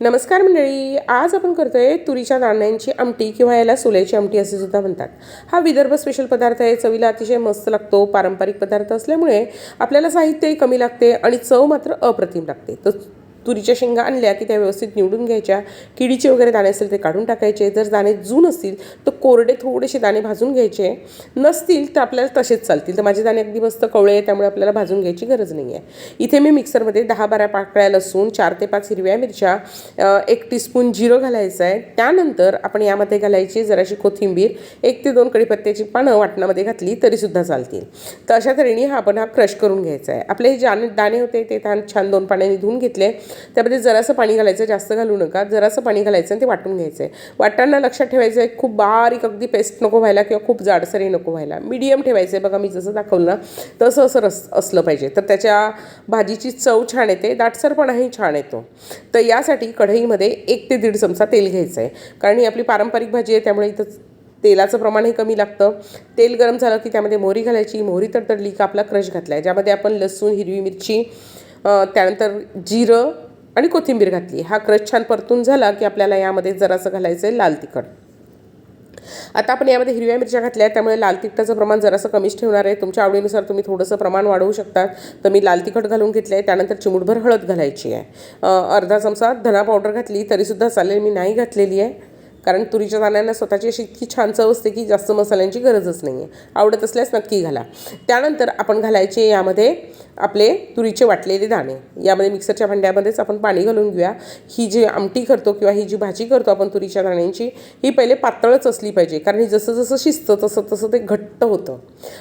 नमस्कार मंडळी आज आपण करतोय तुरीच्या दाण्यांची आमटी किंवा याला सोल्याची आमटी असे सुद्धा म्हणतात. हा विदर्भ स्पेशल पदार्थ आहे. चवीला अतिशय मस्त लागतो पारंपरिक पदार्थ असल्यामुळे आपल्याला साहित्यही कमी लागते आणि चव मात्र अप्रतिम लागते. तर तुरीच्या शेंगा आणल्या की त्या व्यवस्थित निवडून घ्यायच्या. किडीचे वगैरे दाणे असतील ते काढून टाकायचे. जर दाणे जून असतील तर कोरडे थोडेसे दाणे भाजून घ्यायचे. नसतील तर आपल्याला तसेच चालतील. तर माझे दाणे अगदी मस्त कवळे आहे त्यामुळे आपल्याला भाजून घ्यायची गरज नाही आहे. इथे मी मिक्सरमध्ये दहा बारा पाकळ्या लसूण चार ते पाच हिरव्या मिरच्या एक टीस्पून जिरं घालायचं आहे. त्यानंतर आपण यामध्ये घालायची जराशी कोथिंबीर एक ते दोन कडीपत्त्याची पानं वाटणामध्ये घातली तरीसुद्धा चालतील. तर अशा तऱ्हेने हा आपण हा क्रश करून घ्यायचा आहे. आपले जे दाणे होते ते छान छान दोन पाण्याने धुवून घेतले. त्यामध्ये जरासं पाणी घालायचं जास्त घालू नका. जरासं पाणी घालायचं आणि ते वाटून घ्यायचं आहे वाटताना लक्षात ठेवायचं आहे खूप बारीक अगदी पेस्ट नको व्हायला किंवा खूप जाडसरही नको व्हायला. मीडियम ठेवायचं आहे बघा मी जसं दाखवलं ना तसं असं रस असलं पाहिजे. तर त्याच्या भाजीची चव छान येते. दाटसरपणाही छान येतो. तर यासाठी कढईमध्ये एक ते दीड चमचा तेल घ्यायचं आहे कारण ही आपली पारंपरिक भाजी आहे त्यामुळे इथं तेलाचं प्रमाणही कमी लागतं. तेल गरम झालं की त्यामध्ये मोहरी घालायची. मोहरी तडतडली का आपला क्रश घातला आहे ज्यामध्ये आपण लसूण हिरवी मिरची त्यानंतर जिरं आणि कोथिंबीर घातली. हा क्रश छान परतून झाला की आपल्याला यामध्ये जरासं घालायचं आहे लाल तिखट. आता आपण यामध्ये हिरव्या मिरच्या घातल्या आहेत त्यामुळे लाल तिखटाचं प्रमाण जरासं कमीच ठेवणार आहे. तुमच्या आवडीनुसार तुम्ही थोडंसं प्रमाण वाढवू शकता तर मी लाल तिखट घालून घेतलं आहे त्यानंतर चिमूटभर हळद घालायची आहे. अर्धा चमचा धना पावडर घातली तरीसुद्धा चालेल मी नाही घातलेली आहे. कारण तुरीच्या दाण्यांना स्वतःची अशी इतकी छान चव असते की जास्त मसाल्यांची गरजच नाही आहे आवडत असल्यास नक्की घाला. त्यानंतर आपण घालायचे यामध्ये आपले तुरीचे वाटलेले दाणे. यामध्ये मिक्सरच्या भांड्यामध्येच आपण पाणी घालून घेऊया. ही जी आमटी करतो किंवा ही जी भाजी करतो आपण तुरीच्या दाण्यांची ही पहिले पातळच असली पाहिजे. कारण ही जसं जसं शिजतं तसं तसं ते घट्ट होतं.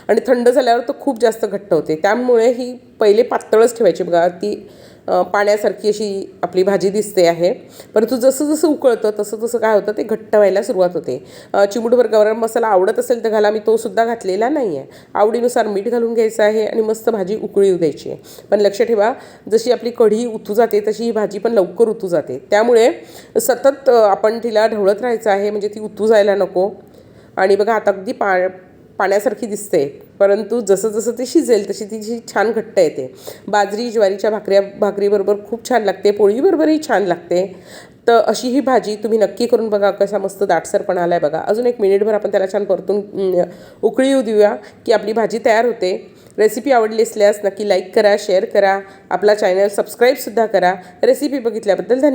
आणि थंड झाल्यावर तो खूप जास्त घट्ट होते. त्यामुळे ही पहिले पातळच ठेवायची बघा. ती पाण्यासारखी अशी आपली भाजी दिसते आहे. परंतु जसं जसं उकळतं तसं तसं काय होतं ते घट्ट व्हायला सुरुवात होते. चिमुटभर गरम मसाला आवडत असेल तर घाला मी तो सुद्धा घातलेला नाही आहे आवडीनुसार मीठ घालून घ्यायचं आहे आणि मस्त भाजी उकळी द्यायची आहे. पण लक्ष ठेवा जशी आपली कढी उतू जाते तशी ही भाजी पण लवकर उतू जाते. त्यामुळे सतत आपण तिला ढवळत राहायचं आहे म्हणजे ती उतू जायला नको. आणि बघा आता अगदी पा पाण्यासारखी दिसते. परंतु जसं जसं ती शिजेल तशी तिची छान घट्ट येते. बाजरी ज्वारीच्या भाकऱ्या भाकरीबरोबर खूप छान लागते पोळीबरोबरही छान लागते. तर अशी ही भाजी तुम्ही नक्की करून बघा कसा मस्त दाटसरपणा आला आहे बघा. अजून एक मिनिटभर आपण त्याला छान परतून उकळी येऊ देऊया की आपली भाजी तयार होते. रेसिपी आवडली असल्यास नक्की लाईक करा शेअर करा. आपला चॅनल सबस्क्राईबसुद्धा करा. रेसिपी बघितल्याबद्दल धन्यवाद.